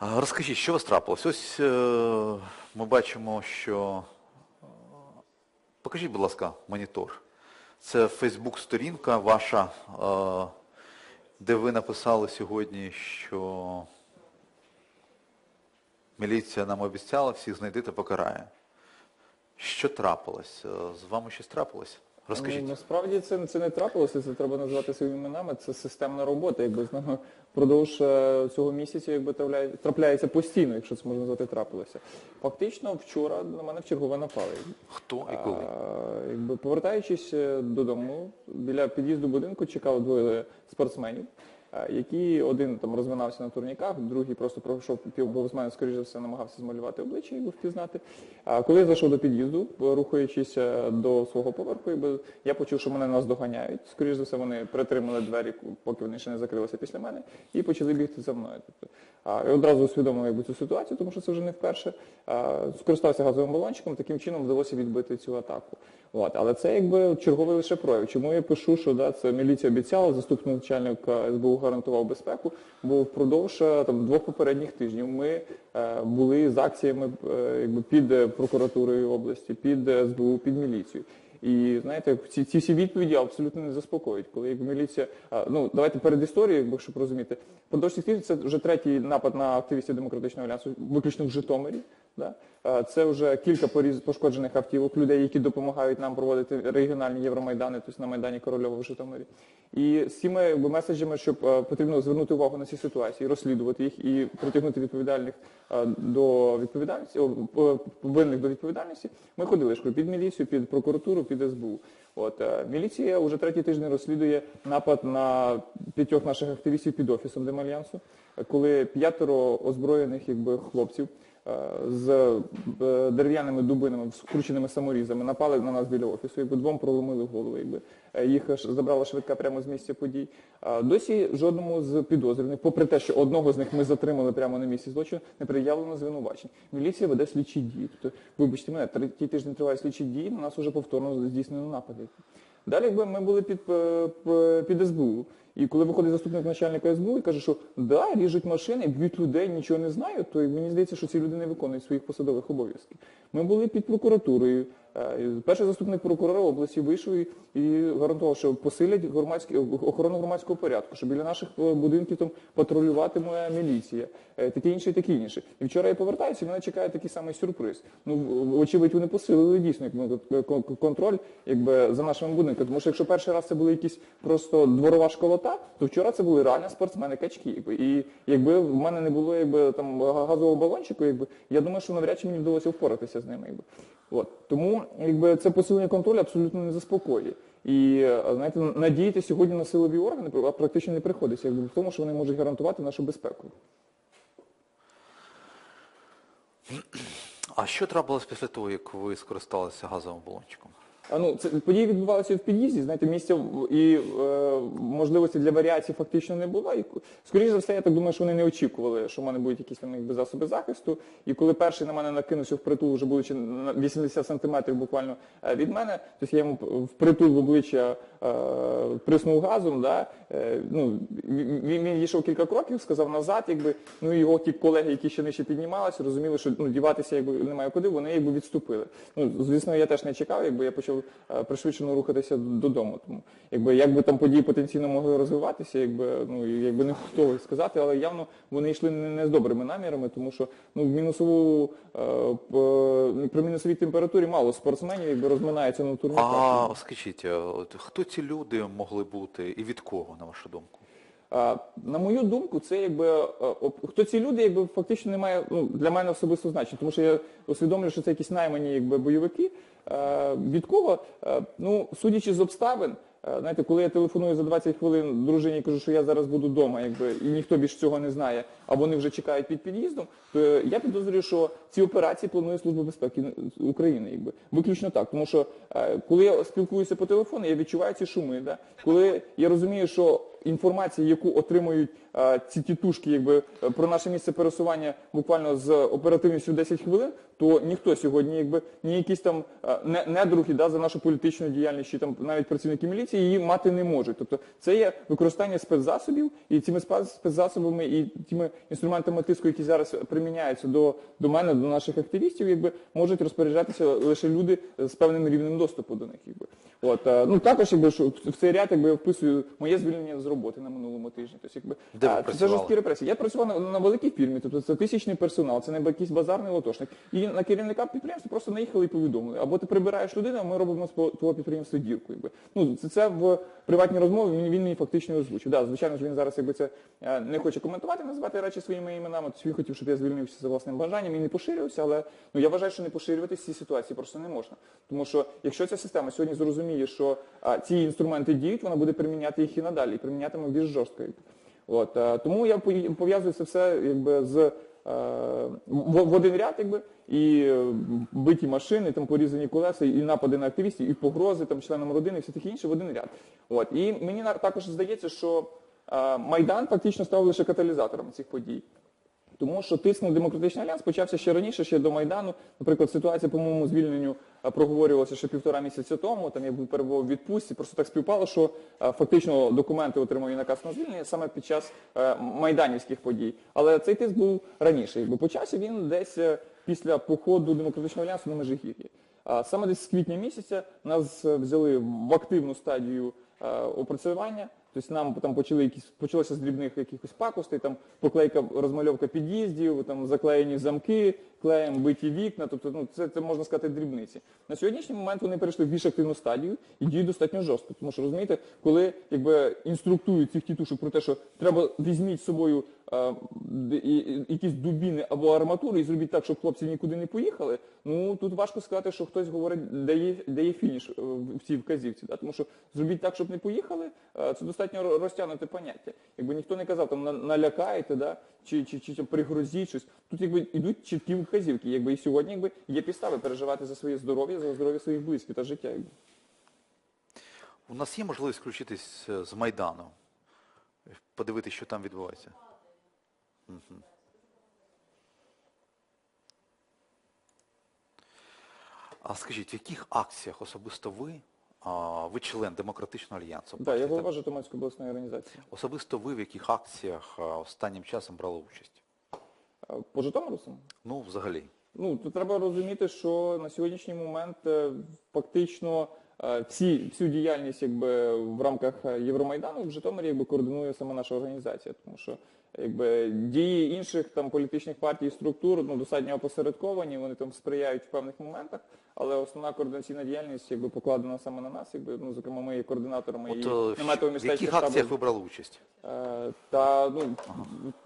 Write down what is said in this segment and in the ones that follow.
Розкажіть, що вас трапилось? Ось е, ми бачимо, що. е, Покажіть, будь ласка, монітор. Це Фейсбук-сторінка ваша, е, де ви написали сьогодні, що міліція нам обіцяла, всіх знайде та покарає. Що трапилось? З вами щось трапилось? Розкажіть. Ну, насправді це, це не трапилося, це треба назвати своїми іменами. Це системна робота. Якби з нами впродовж е, цього місяця якби трапляє- трапляється постійно, якщо це можна назвати трапилося. Фактично, вчора на мене чергове напали. Хто і коли? А, якби повертаючись е, додому, біля під'їзду будинку чекало двоє спортсменів, а, які один там розминався на турніках, другий просто пройшов повз мене, скоріш за все, намагався змалювати обличчя і впізнати. А коли я зайшов до під'їзду, рухаючись е, до свого поверху, я почув, що мене нас доганяють. Скоріш за все, вони притримали двері, поки вони ще не закрилися після мене, і почали бігти за мною. Тобто, а, я одразу усвідомив якби, цю ситуацію, тому що це вже не вперше. Скористався газовим балончиком, таким чином вдалося відбити цю атаку. От. Але це якби черговий лише прояв. Чому я пишу, що да, це міліція обіцяла, заступник начальника СБУ гарантував безпеку, бо впродовж е, там, двох попередніх тижнів ми е, були з акціями е, якби, під е, прокуратурою області, під е, СБУ, під міліцією. І знаєте, ці, ці всі відповіді абсолютно не заспокоюють. Коли якби міліція, а, ну давайте перед історією, якби щоб розуміти, продовж цих тижнів це вже третій напад на активістів демократичного альянсу, виключно в Житомирі. Да? Це вже кілька пошкоджених автівок, людей, які допомагають нам проводити регіональні євромайдани, тобто на майдані Корольова в Житомирі. І з цими меседжами, щоб е, потрібно звернути увагу на ці ситуації, розслідувати їх і притягнути відповідальних е, до відповідальності, винних до відповідальності. Ми ходили під міліцію, під прокуратуру, під СБУ. От е, міліція вже третій тиждень розслідує напад на п'ятьох наших активістів під офісом Демальянсу, е, коли п'ятеро озброєних якби хлопців е, з е, дерев'яними дубинами, вкрученими саморізами, напали на нас біля офісу, якби двом проломили голови. Якби Е, їх забрала швидка прямо з місця подій. Досі жодному з підозрюваних, попри те, що одного з них ми затримали прямо на місці злочину, не пред'явлено звинувачень. Міліція веде слідчі дії. Тобто, вибачте мене, третій тиждень триває слідчі дії, на нас вже повторно здійснено напади. Далі, якби ми були під, е, під СБУ. І коли виходить заступник начальника СБУ і каже, що да, ріжуть машини, б'ють людей, нічого не знають, то мені здається, що ці люди не виконують своїх посадових обов'язків. Ми були під прокуратурою. Е, Перший заступник прокурора області вийшов і, гарантував, що посилять громадські охорону громадського порядку, що біля наших е, будинків там патрулюватиме міліція, е, таке інше, таке інше. І вчора я повертаюся, і мене чекає такий самий сюрприз. Ну, вочевидь, вони посилили дійсно контроль якби, за нашими будинками. Тому що якщо перший раз це були якісь просто дворова школота, то вчора це були реально спортсмени качки. Якби. І якби в мене не було якби, там, газового балончику, якби, я думаю, що навряд чи мені вдалося впоратися з ними. Якби. От. Тому якби, це посилення контролю абсолютно не заспокоює. І знаєте, надіяти сьогодні на силові органи практично не приходиться, якби в тому, що вони можуть гарантувати нашу безпеку. А що трапилось після того, як ви скористалися газовим балончиком? А ну це події відбувалися в під'їзді. Знаєте, місця і е, можливості для варіацій фактично не було. І скоріше за все, я так думаю, що вони не очікували, що в мене будуть якісь там якби засоби захисту. І коли перший на мене накинувся впритул, вже будучи на 80 сантиметрів буквально е, від мене, тобто я йому впритул в обличчя е, приснув газом. Да? Е, ну, він, він йшов кілька кроків, сказав назад, якби ну його ті колеги, які ще нижче піднімалися, розуміли, що ну діватися якби немає куди, вони якби відступили. Ну звісно, я теж не чекав, якби я почав е, пришвидшено рухатися додому. Тому якби як би там події потенційно могли розвиватися, якби ну якби не готовий сказати, але явно вони йшли не, не з добрими намірами, тому що ну в мінусову е, при мінусовій температурі мало спортсменів, якби розминається на турніках. А скажіть, е, от хто ці люди могли бути і від кого, на вашу думку? На мою думку, це якби е, хто ці люди, якби фактично не має ну, для мене особисто значення, тому що я усвідомлюю, що це якісь наймані якби бойовики. Е, Від кого? Е, Ну, судячи з обставин, знаєте, коли я телефоную за 20 хвилин дружині кажу, що я зараз буду вдома, якби і ніхто більше цього не знає, а вони вже чекають під під'їздом, то я підозрюю, що ці операції планує Служба безпеки України, якби виключно так. Тому що коли я спілкуюся по телефону, я відчуваю ці шуми. Да? Коли я розумію, що інформація, яку отримують е, ці тітушки, якби е, про наше місце пересування буквально з оперативністю 10 хвилин, то ніхто сьогодні, якби ні якісь там е, недруги да, за нашу політичну діяльність, чи там навіть працівники міліції її мати не можуть. Тобто це є використання спецзасобів, і цими спецзасобами і тими інструментами тиску, які зараз приміняються до, до мене, до наших активістів, якби можуть розпоряджатися лише люди з певним рівнем доступу до них. Якби. От, е, ну також якби що в цей ряд якби я вписую моє звільнення з роботи на минулому тижні. Тобто, якби Де ви а, це працювали? жорсткі репресії. Я працював на, на великій фірмі, тобто це тисячний персонал, це не якийсь базарний лотошник. І на керівника підприємства просто наїхали і повідомили. Або ти прибираєш людину, а ми робимо з твого підприємства дірку. Якби. Ну, це, це в приватній розмові він, він мені фактично озвучив. Да, звичайно ж він зараз якби це е, не хоче коментувати, називати речі своїми іменами. Тобто він хотів, щоб я звільнився за власним бажанням і не поширювався, але ну я вважаю, що не поширюватися в цій ситуації просто не можна. Тому що якщо ця система сьогодні зрозуміє, що а, ці інструменти діють, вона буде приміняти їх і надалі, і примінятиме більш жорстко. От, е, тому я пов'язую це все якби з е, в, один ряд, якби, і е, биті машини, там порізані колеса, і напади на активістів, і погрози там членам родини, і все таке інше в один ряд. От, і мені також здається, що Майдан фактично став лише каталізатором цих подій. Тому що тиск на демократичний альянс почався ще раніше, ще до Майдану. Наприклад, ситуація по моєму звільненню проговорювалася ще півтора місяця тому. Там я був перебував у відпустці. Просто так співпало, що фактично документи отримав і наказ на звільнення саме під час майданівських подій. Але цей тиск був раніше. Якби почався він десь е, після походу демократичного альянсу на Межигір'ї. Саме десь з квітня місяця нас е, взяли в активну стадію опрацювання. Тобто нам там почали якісь почалося з дрібних якихось пакостей, там поклейка розмальовка під'їздів, там заклеєні замки, клеєм биті вікна. Тобто, ну це, це можна сказати дрібниці. На сьогоднішній момент вони перейшли в більш активну стадію і діють достатньо жорстко. Тому що розумієте, коли якби інструктують цих тітушок про те, що треба візьміть з собою е, якісь дубіни або арматури і зробіть так, щоб хлопці нікуди не поїхали. Ну тут важко сказати, що хтось говорить, де є, де є фініш е, в цій вказівці. Да? Тому що зробіть так, щоб не поїхали, е, це достатньо розтягнуте поняття. Якби ніхто не казав, там на- налякайте, да? чи, чи, чи, чи пригрозіть щось. Тут якби йдуть чіткі вказівки. Якби і сьогодні якби є підстави переживати за своє здоров'я, за здоров'я своїх близьких та життя. Якби. У нас є можливість включитись е, з Майдану, подивитися, що там відбувається. Мгм. А скажіть, в яких акціях особисто ви, а, ви член Демократичного альянсу? Да, я голова Житомирської обласної організації. Особисто ви в яких акціях а, останнім часом брали участь? По Житомиру саме? Ну, взагалі. Ну, то треба розуміти, що на сьогоднішній момент е, фактично е, всі, всю діяльність якби, в рамках Євромайдану в Житомирі якби, координує саме наша організація. Тому що якби, дії інших там, політичних партій і структур ну, достатньо опосередковані, вони там сприяють в певних моментах, але основна координаційна діяльність якби, покладена саме на нас. Якби, ну, зокрема, ми є координаторами От, і е, наметового в яких штабу. акціях ви брали участь? Е, Та ну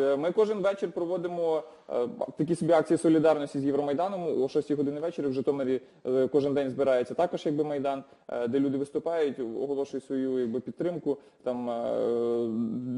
е, ми кожен вечір проводимо е, такі собі акції солідарності з Євромайданом о 6 години вечора. В Житомирі е, кожен день збирається також якби майдан, е, де люди виступають, оголошують свою якби підтримку, там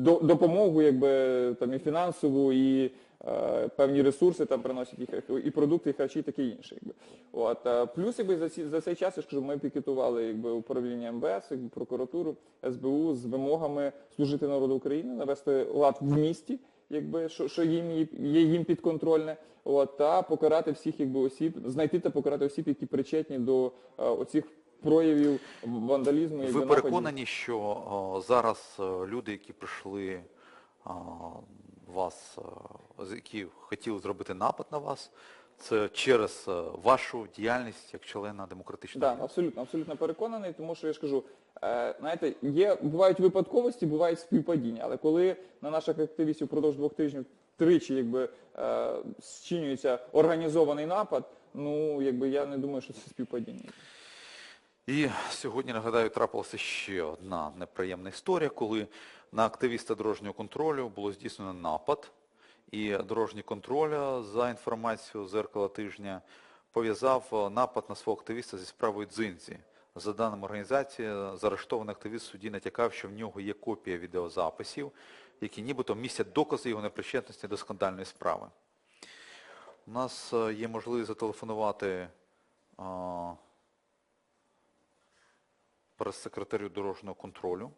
до- допомогу, якби там і фінансову, і е, певні ресурси там приносять і, і продукти, і харчі, і таке інше. Якби. От, е, плюс якби за, ці, за цей час я ж кажу, ми пікетували якби управління МВС, якби, прокуратуру, СБУ з вимогами служити народу України, навести лад в місті, якби що, що їм є- їм підконтрольне, от, та покарати всіх якби осіб, знайти та покарати осіб, які причетні до е, оцих проявів вандалізму. якби, Ви переконані, що о, зараз е, люди, які прийшли вас, е, які хотіли зробити напад на вас, це через е, вашу діяльність як члена демократичної Так, Альянсу? абсолютно, абсолютно переконаний, тому що я ж кажу, е, знаєте, є, бувають випадковості, бувають співпадіння, але коли на наших активістів впродовж двох тижнів тричі якби, зчинюється організований напад, ну, якби я не думаю, що це співпадіння. І сьогодні, нагадаю, трапилася ще одна неприємна історія, коли на активіста дорожнього контролю було здійснено напад, і дорожній контроль, за інформацією зеркала тижня, пов'язав е, напад на свого активіста зі справою Дзинзі. За даними організації, заарештований активіст в суді натякав, що в нього є копія відеозаписів, які нібито містять докази його непричетності до скандальної справи. У нас е, є можливість зателефонувати прес-секретарю дорожнього контролю.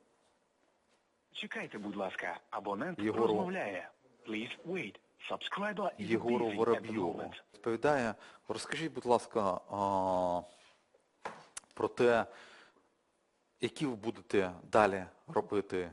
Чекайте, будь ласка, абонент Єгору. розмовляє. Please wait. Subscriber is Єгору Воробйову. Відповідає, розкажіть, будь ласка, а, про те, які ви будете далі робити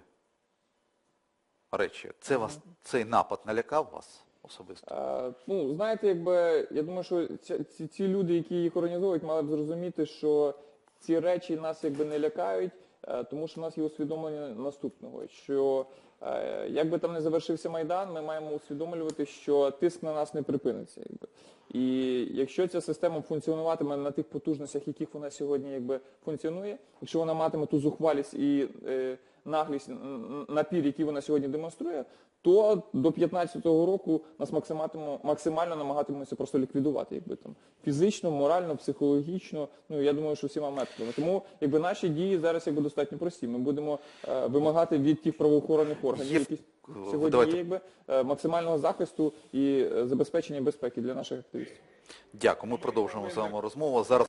речі. Це вас, цей напад налякав вас особисто? Е, Ну, знаєте, якби я думаю, що ці, ці, ці люди, які їх організовують, мали б зрозуміти, що ці речі нас якби не лякають, е, тому що в нас є усвідомлення наступного, що е, як би там не завершився Майдан, ми маємо усвідомлювати, що тиск на нас не припиниться. Якби. І якщо ця система функціонуватиме на тих потужностях, яких вона сьогодні якби функціонує, якщо вона матиме ту зухвалість і е, наглість, напір, який вона сьогодні демонструє, то до 15-го року нас максимально, максимально намагатимемося просто ліквідувати, якби там фізично, морально, психологічно. Ну я думаю, що всіма методами. Тому якби наші дії зараз якби достатньо прості. Ми будемо е, вимагати від тих правоохоронних органів, які сьогодні давайте- є, якби е, максимального захисту і е, забезпечення безпеки для наших активістів. Дякую. Ми продовжуємо з вами розмову. Зараз